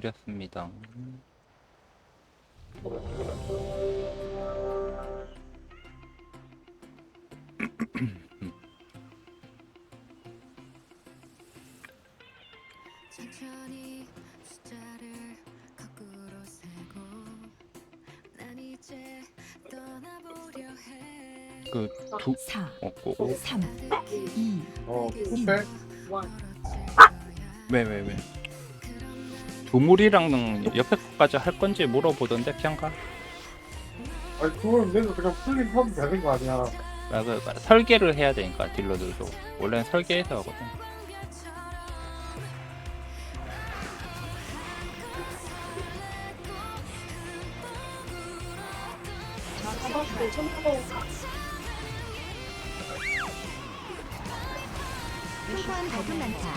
드렸습니다. 천천히 숫자를 거꾸로 세고 난 이제 떠나보려 해 그 두, 4, 없고, 3, 2, 어, 쿠페? 왜, 왜, 왜. 두물이랑 옆에 거까지 할 건지 물어보던데, 그냥 가. 아니, 그걸 내가 그냥 풀린 하면 되는 거 아니야. 아, 그, 그 설계를 해야 되니까, 딜러들도. 원래는 설계해서 하거든.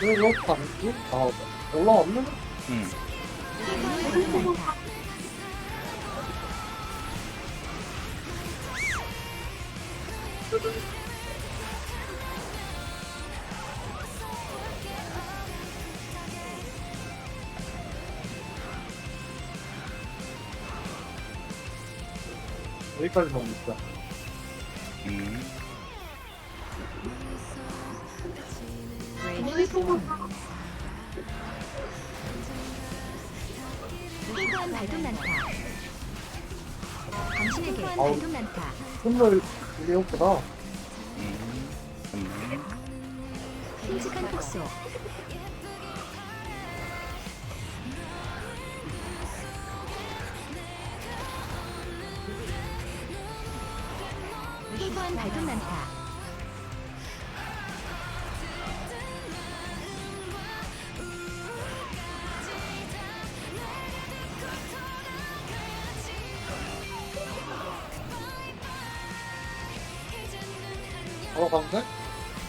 왜 이렇게 안 했지? 아, 올라왔네? 응. 여기까지 있다. 음. 음. 끔찍한 폭소. 일반 발동 난타,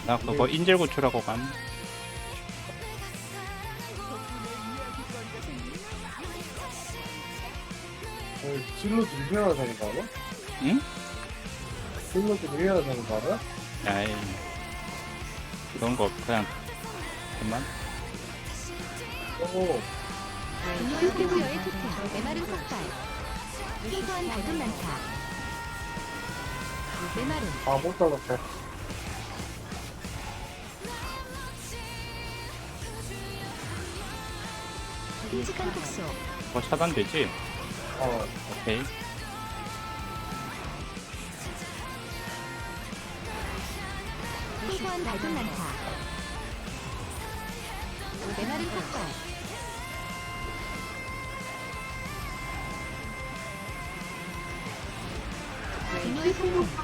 나 그거 인질 구출하고 간. 어, 진로 준비해야 되는 거 아니야? 응? 진로 준비해야 되는 거 아니야? 아이. 그런 거, 그냥, 그만. 오, 피부여의 토템, 메마른 폭발. 일반 발동 난타. 메마른, 아, 못 잘랐대. 끔찍한 폭소. 그거 차단되지? 어, 오케이. 일반 발동 난타. 메마른 폭발. 분노의 폭풍.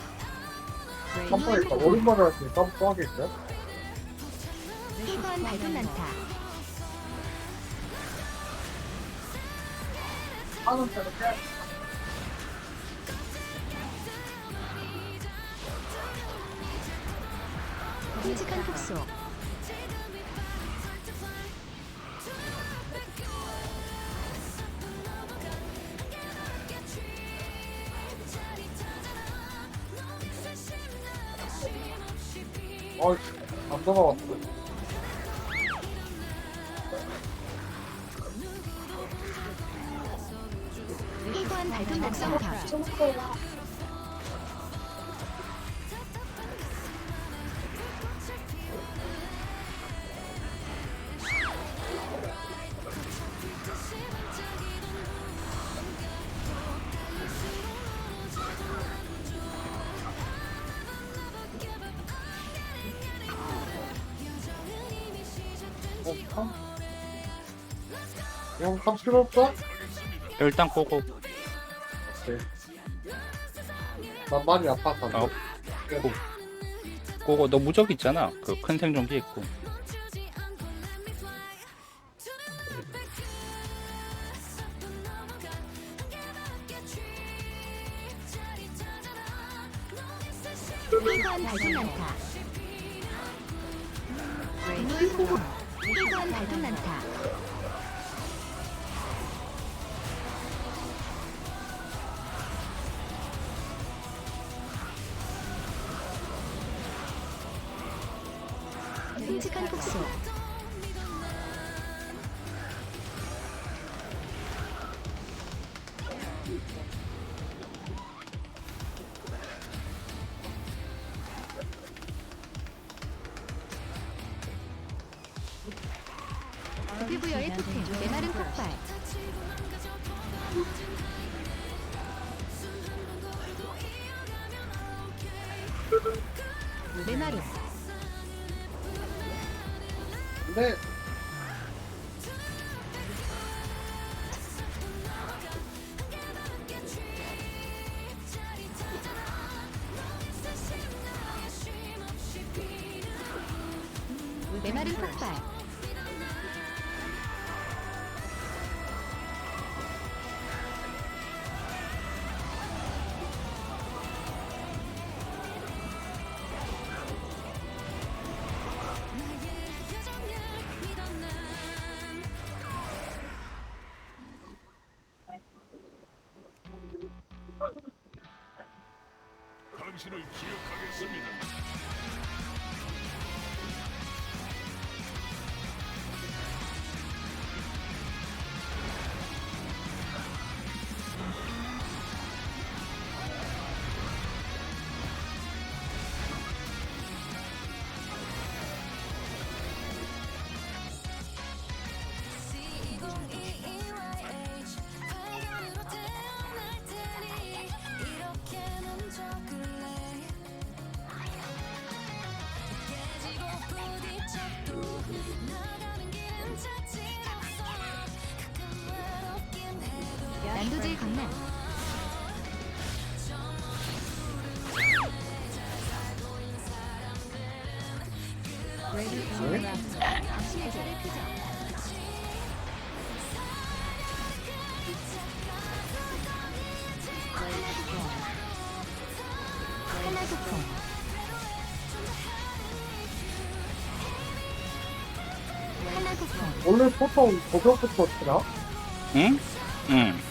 깜빡했다. 오랜만에 깜빡하게 있어요? 일반 발동 난타. 끔찍한 폭소. 발동 독성탄. 어, 참. 형, 탑 필요 없어? 일단 꼬고 오케이. 난 많이 아팠다. 어. 꼬고 너 무적 있잖아 그 큰 생존기 있고 발동 난타. 난타. 한 폭소. 메마른 폭발. 난도질 강남. 당신의. 하나. 하나. 원래 보통 고벽부터 치나? 응? 응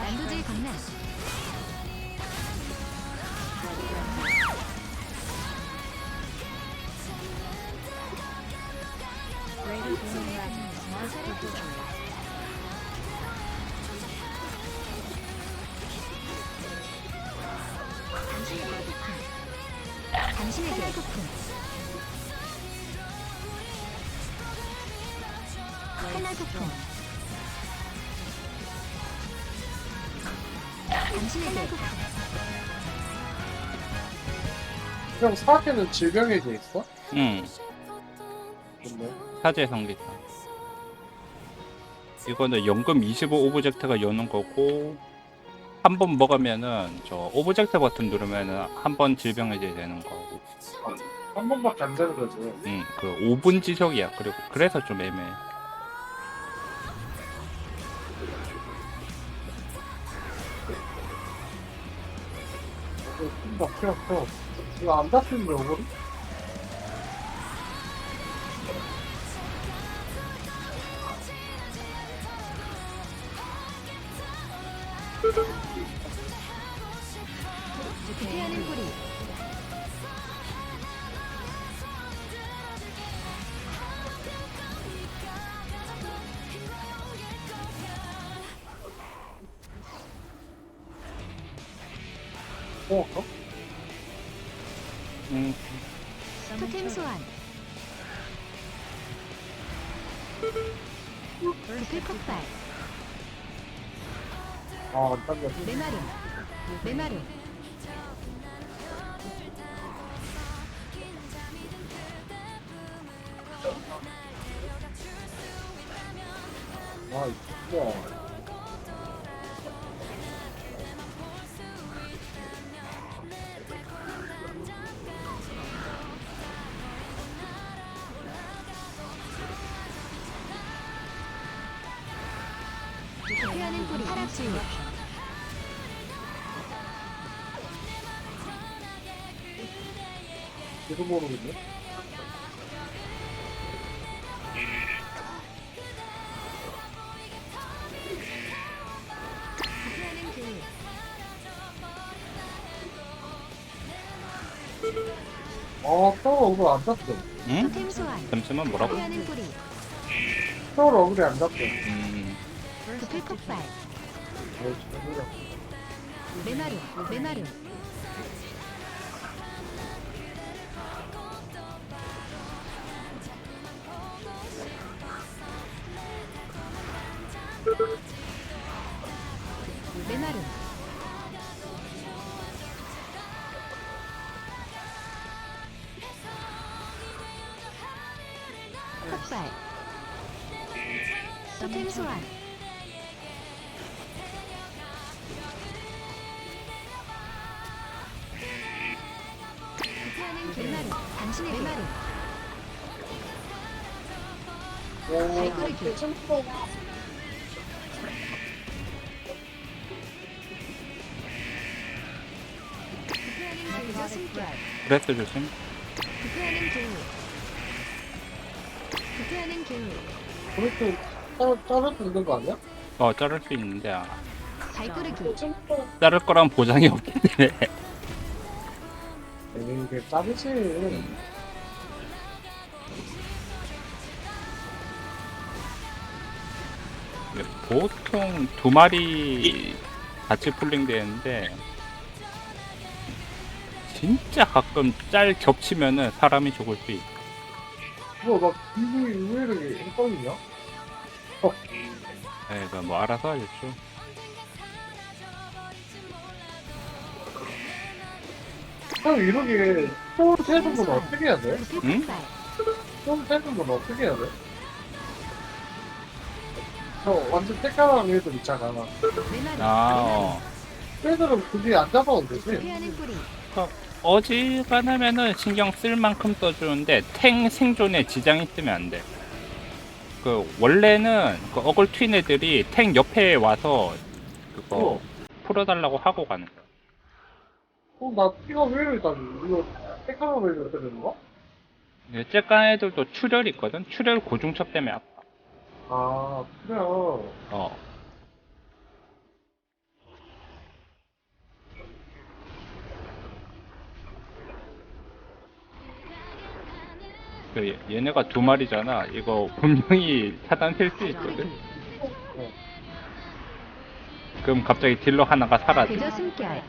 난도질 강남. 당신에게 형, 사계는 질병에 돼 있어? 응 좋네. 사제 성기사 이거는 연금 25 오브젝트가 여는 거고 한 번 먹으면은 저 오브젝트 버튼 누르면은 한 번 질병 해제 되는 거고 한 번밖에 안 되는 거지. 응그 5분 지속이야 그리고 그래서 좀 애매해 핀다, 펴, 펴. 이거 안 잡히는데 오버리? 어? 어? 음, 토템 소환. 불 폭발. 아, 안 딴다. 메마름 메마름 얼굴 안 잡혀. 응? 토템 소환 잠시만 뭐라고? 뿌리 서로 얼굴이 안 잡혀. 음, 불 폭발 뭐야. 메마름 메마름 길 당신의 메마름 발걸음기 그저 숨결 브레스 조심. 부패하는 개울 부패하는 개울 그렇게 자를, 자를 수 있는 거 아니야? 어, 자를 수 있는데, 아, 발구르기 자를 거란 보장이 없기 때문에. 에이, 이게 자르지. 보통 두 마리 같이 풀링 되는데, 진짜 가끔 짤 겹치면은 사람이 죽을 수 있어. 이거 막, 이거 왜 이렇게 헷갈리냐? 네, 그뭐 알아서 하겠죠. 형, 이렇게, 총 세는 건 어떻게 해야 돼? 응? 총 세는 건 어떻게 해야 돼? 저 완전 때깔한 애들 있잖아. 아, 어. 애들은 굳이 안 잡아도 되지. 어지간하면은 신경 쓸 만큼 써주는데 탱 생존에 지장이 있으면 안 돼. 그 원래는 그 어글 튠 애들이 탱 옆에 와서 그거 어. 풀어달라고 하고 가는 거야. 어, 나 피가 왜 이러다니? 이거 때깔한 왜 이렇게 되는 거? 쬐깐 애들도 출혈 있거든. 출혈 고중첩 때문에 아파. 아, 그래. 어. 그 얘- 얘네가 두 마리잖아. 이거 분명히 차단될 수 있거든. 그럼 갑자기 딜러 하나가 사라져. 그저 숨결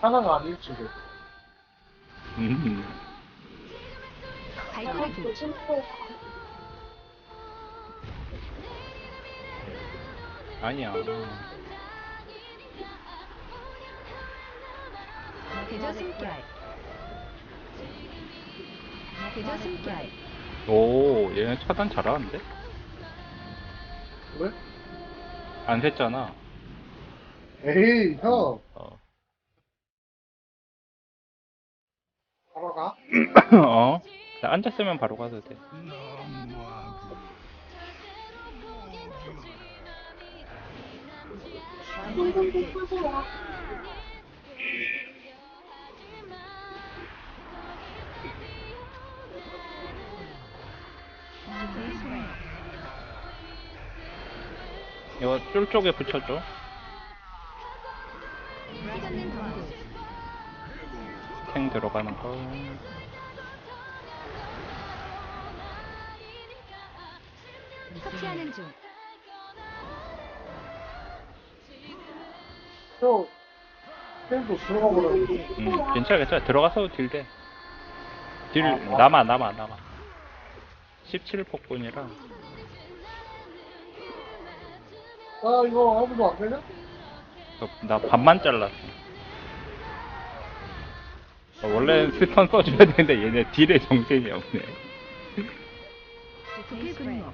하나가 아닐 수도. 음. 발구르기 아니야. 숨결 숨결 오, 얘네 차단 잘하는데? 왜? 안 샜잖아. 에이, 형. 어. 가? 어? 나 앉았으면 바로 가도 돼. 이거 쫄 쪽에 붙여줘. 탱 들어가는 거. 섭취하는 중. 저, 게임도 들어가 버렸는데. 음, 괜찮아, 괜찮아. 들어가서 딜 돼. 딜, 아, 아. 남아, 남아, 남아. 17 폭군이라. 아, 이거 아무도 안 되냐? 나 반만 잘랐어. 어, 원래 스턴 써줘야 되는데 얘네 딜에 정신이 없네. 분노.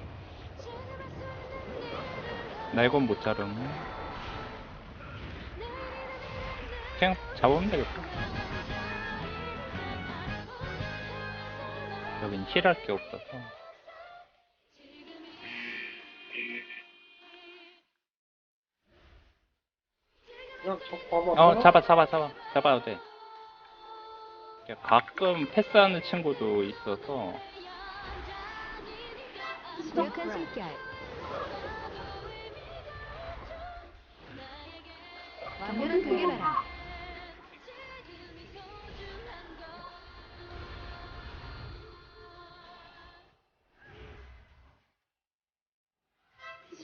나 이건 못 자름. 그냥 잡으면 되겠다. 여긴 힐할 게 없어서. 그냥 봐봐. 어, 잡아, 잡아, 잡아. 잡아도 돼. 가끔 패스하는 친구도 있어서. 고약한 숨결. 완벽한 돌려봐라.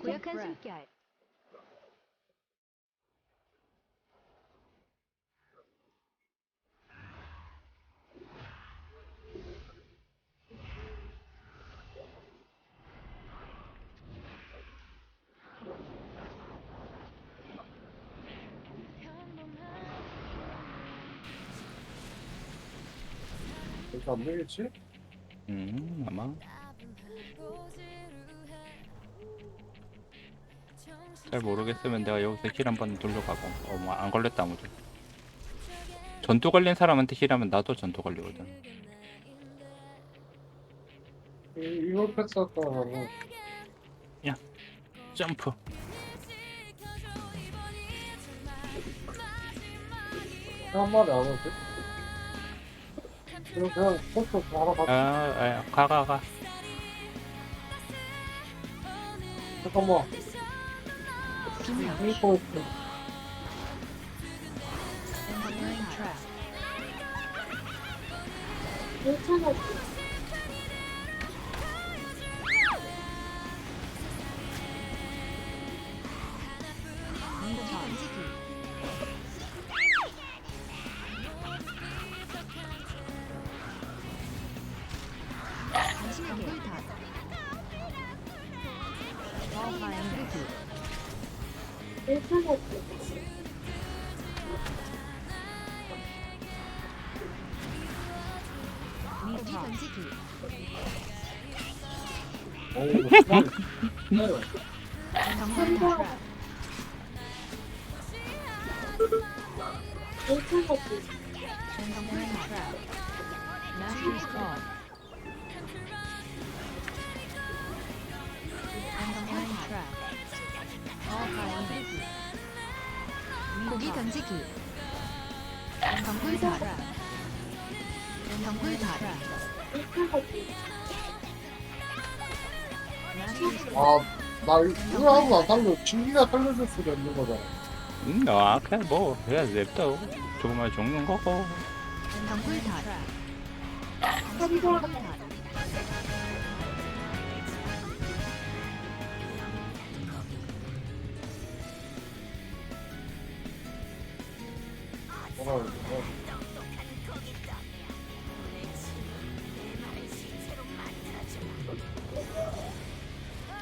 고약한 숨결. 이렇게 안 되겠지? 음, 아마. 잘 모르겠으면 내가 여기서 힐 한번 돌려가고. 어, 뭐, 안 걸렸다, 아무도. 전투 걸린 사람한테 힐하면 나도 전투 걸리거든. 이- 이걸 패스할까. 점프. 한 마리 안 오지? 그럼 그냥 포스트 하나 아, 가. 아, 가, 가, 가. 잠깐만. 진영. 이 포스트. Engineering trap. 고기 트랩. 어하인 고기 던지기. 타라. 정글 타라. Master's Call. 아, 나 이거 하고 안 살려. 진기가 살려줄 수가 있는 거잖아. 음, 아, 그냥 뭐, 조금만 죽는 거고.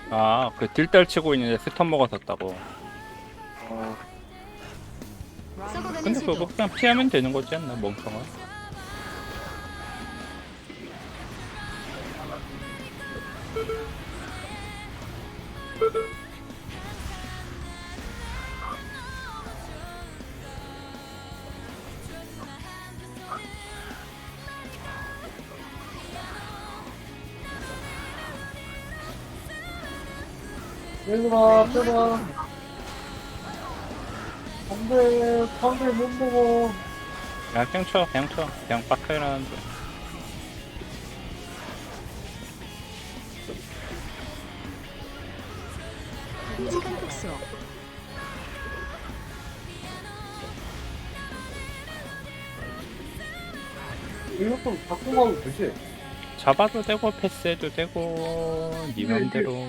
아, 그 딜달 치고 있는데 스턴 먹었었다고. 근데 그거. 그냥 피하면 되는 거지 않나, 멍청아. 얘들아, 빼라. 안 돼, 상대 못 먹어. 야, 그냥 쳐, 그냥 쳐. 그냥 빡해라는 데 시간 특수. 이것도 갖고 가도 되지? 잡아도 되고, 패스해도 되고, 니 맘대로.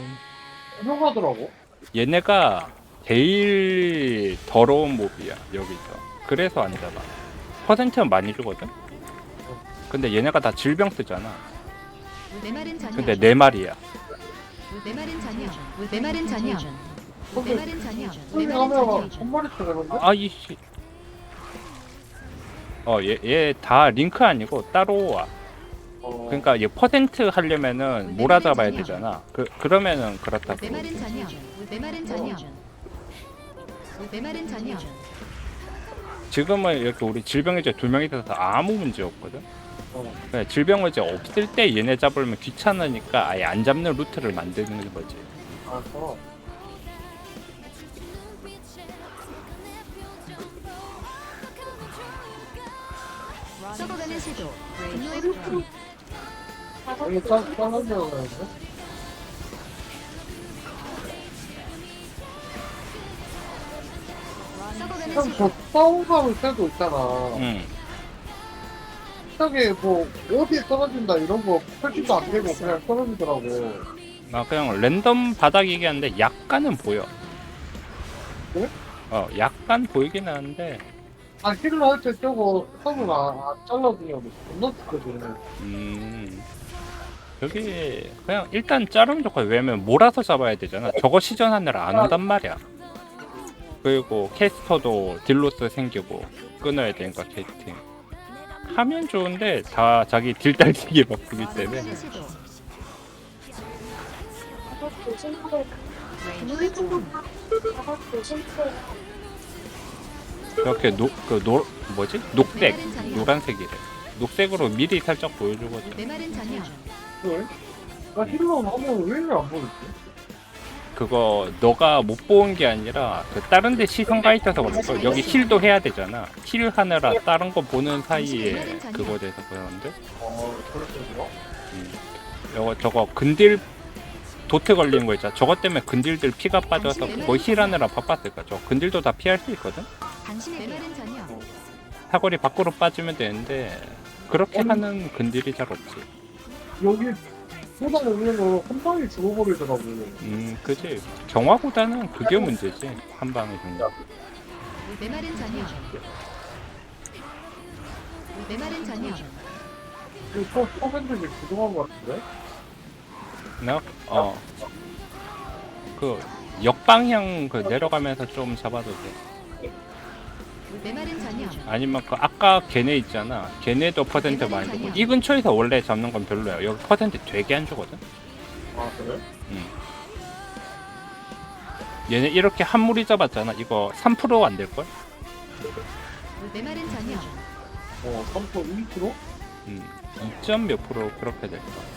훌륭하더라고. 얘네가 제일 더러운 몹이야 여기서. 그래서 안 잡아. 퍼센트는 많이 주거든? 근데 얘네가 다 질병 쓰잖아. 메마른 전혀 근데 네 마리야. 메마른 전혀 메마른 전혀 근데 메마른 전혀. 메마른 하면 전혀 한 마리 되는데? 아이씨. 어얘 얘 다 링크 아니고 따로 와. 어, 그러니까 얘 퍼센트 하려면은 몰아잡아야 되잖아. 그 그러면은 그렇다고. 메마른 전혀 메마른 전혀 메마른 전혀 지금은 이렇게 우리 질병 이제 두 명이 있어서 아무 문제 없거든 어. 그냥 질병을 이제 없을 때 얘네 잡으려면 귀찮으니까 아예 안 잡는 루트를 만드는 거지 알았어. 썩어가는 쇄도 분노의 폭풍 여기 짠, 짠한 데가 되는데? 쇄도 저 싸움감을 때도 있잖아. 응 갑자기 뭐, 어디에 떨어진다 이런 거 설치도 안 되고 그냥 떨어지더라고. 나 그냥 랜덤 바닥이긴 한데 약간은 보여. 그래? 어, 약간 보이긴 하는데, 아, 힐러 할때 저거 썸을 안, 안 잘라주냐고 존나 듣거든. 음. 여기 그냥 일단 자르면 좋고 왜냐면 몰아서 잡아야 되잖아. 저거 시전하느라 안 온단 말이야. 그리고 캐스터도 딜로스 생기고 끊어야 되니까 캐스팅. 하면 좋은데 다 자기 딜 딸리기 바쁘기 때문에 이렇게 녹그 노 뭐지 녹색 노란색이래. 녹색으로 미리 살짝 보여주거든. 전혀 왜? 나 힐러 하면 왜안 보이지? 그거 너가 못 본 게 아니라 그 다른 데 시선 가 있어서 그럴 거. 여기 힐도 해야 되잖아. 힐 하느라 다른 거 보는 사이에 그거 돼서 그러는데? 어, 그렇군요. 음. 이거 저거 근딜 도트 걸리는 거 있잖아. 저것 때문에 근딜들 피가 빠져서 그거 힐 하느라 바빴을 거야. 저 근딜도 다 피할 수 있거든? 당신의 전혀 사거리 밖으로 빠지면 되는데 그렇게 하는 근딜이 잘 없지. 여기 보다 있는 거 한 방에 죽어버리더라고. 음 그지 경화보다는 그게 문제지 한 방에 죽는 거 메마른 전혀 메마른 전혀 이거 퍼센트지 부정한 것 같은데? 나? 어. 그 역방향 그 내려가면서 좀 잡아도 돼. 메마른 전혀 아니면 그 아까 걔네 있잖아. 걔네도 퍼센트 많이 주고 이 근처에서 원래 잡는 건 별로야. 여기 퍼센트 되게 안 주거든. 아, 그래? 얘네 이렇게 한 무리 잡았잖아. 이거 3%안 될 걸? 메마른 전혀 어, 3% 2%? 음. 2점 몇 프로 그렇게 될 거야.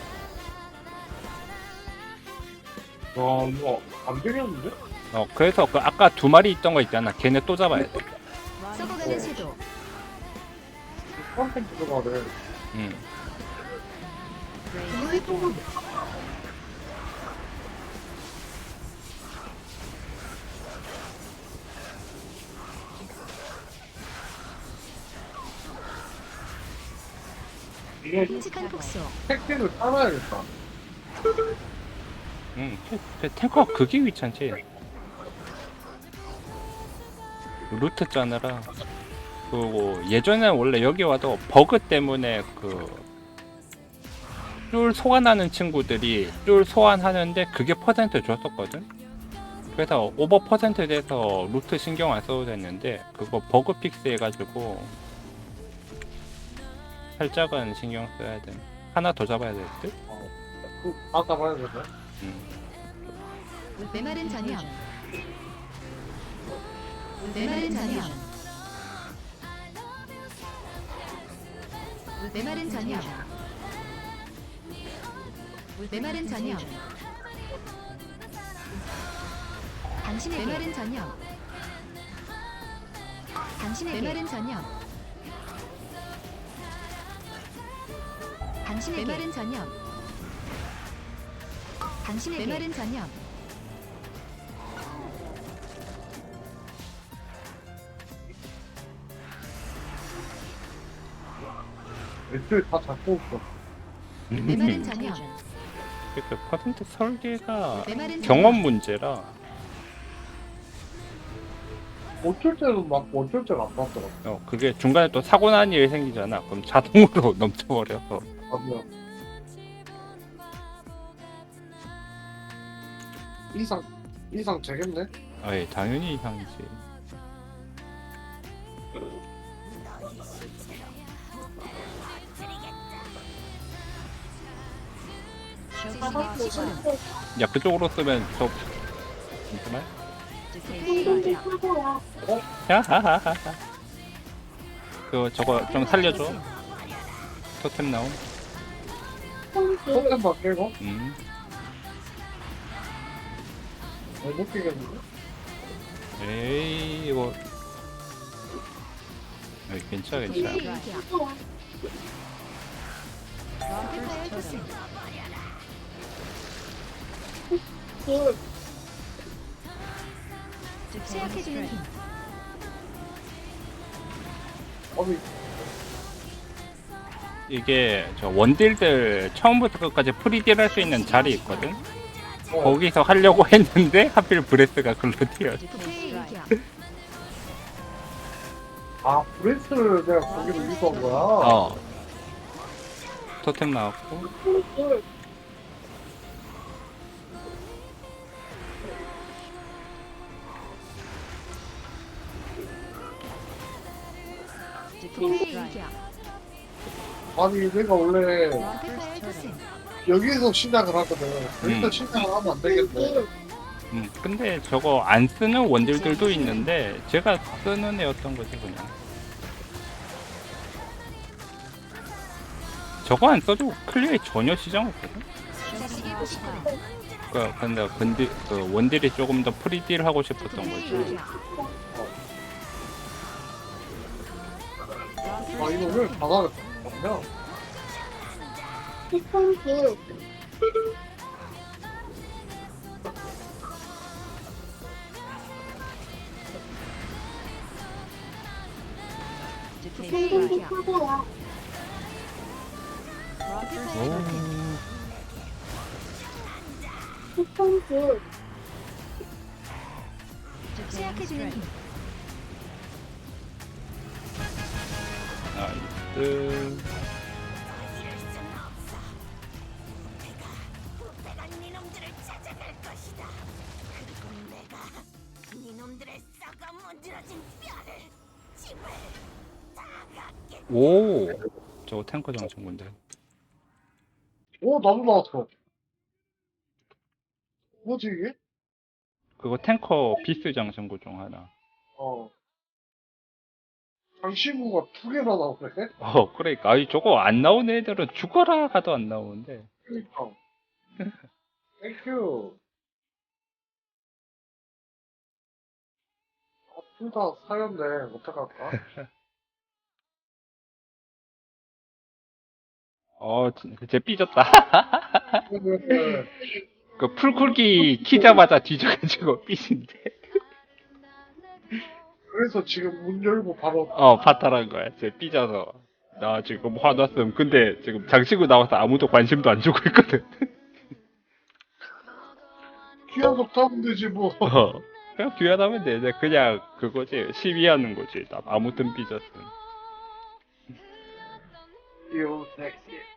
와, 뭐, 안 되겠는데? 어, 그래서 그 아까 두 마리 있던 거 있잖아. 걔네 또 잡아야 돼. 쇄도 퍼센트 들어가래. 음. 분노의 폭풍 이게 끔찍한 폭소 택배를 따놔야겠다. 음. 태- 태- 탱커 그게 귀찮지. 루트 짜느라. 그리고 예전에 원래 여기 와도 버그 때문에 그쫄 소환하는 친구들이 쫄 소환하는데 그게 퍼센트 줬었거든. 그래서 오버 퍼센트 돼서 루트 신경 안 써도 됐는데 그거 버그 픽스 해가지고 살짝은 신경 써야 돼. 하나 더 잡아야 될 듯. 그, 다 잡아야겠네. 음. 메마른 전혀 메마른 전혀 메마른 전혀. 메마른 전혀. 당신의 메마른 전혀. 당신의 메마른 전혀. 당신의 메마른 전혀. 당신의 메마른 전혀 애초에 다 잡고 없어. 메마른 전혀 이게 그 퍼센트 설계가 경험. 문제라 어쩔 때는 맞고 어쩔 때는 안 맞더라고. 어, 그게 중간에 또 사고 난 일이 생기잖아. 그럼 자동으로 넘쳐버려서 맞네요. 이상 이상 되겠네. 아예 당연히 이상이지. 야 그쪽으로 쓰면 저 잠깐만. 야하하하하. 그 저거 좀 살려줘. 토템 나옴. 토템 바뀌고 음. 못 끼겠는데. 에이 이거. 에이, 괜찮아 괜찮아. 힘. 아니 이게 저 원딜들 처음부터 끝까지 프리딜 할 수 있는 자리 있거든. 어, 거기서 하려고 했는데 하필 브레스가 글로 일기야. 아 브레스를 내가 거기로 유도한 거야. 어. 토템 나왔고. 독 아니 내가 원래. 여기에서 시작을 하거든. 여기서 음. 시작을 하면 안 되겠네. 음, 근데 저거 안 쓰는 원딜들도 있는데 제가 쓰는 애였던 거지 그냥. 저거 안 써도 클리어에 전혀 시장 없거든. 그러니까 근데 근디, 그 원딜이 조금 더 프리딜 하고 싶었던 독 아 이거 왜 바닥에 냐 독해의 일기야. 회사의 오. 토템. 취약해지는 힘. 나이스. 내가 니놈들을 찾아갈 것이다. 그리고 내가 니놈들의 썩어 문드러진 뼈를 집을 다 갖게 오. 저거 탱커 장충군데. 오 나도 나왔어. 뭐지 이게? 그거 탱커 비스 장승구 중 하나. 어. 장신구가 두 개나 나오네. 어, 그러니까. 아이, 저거 안 나오는 애들은 죽어라 가도 안 나오는데. 그러니까. 땡큐. 아, 둘다 사였네. 어떡할까? 어, 진- 쟤 삐졌다. 네. 그 풀쿨기 키자마자 뒤져가지고 삐진데. 그래서 지금 문 열고 바로 어, 파탈한 거야. 쟤 삐져서. 나 지금 화났음. 근데 지금 장신구 나와서 아무도 관심도 안 주고 있거든. 귀한속 타면 되지 뭐. 어. 그냥 귀환하면 돼. 이제 그냥 그거지. 시위하는 거지. 나 아무튼 삐졌음. 요 섹시.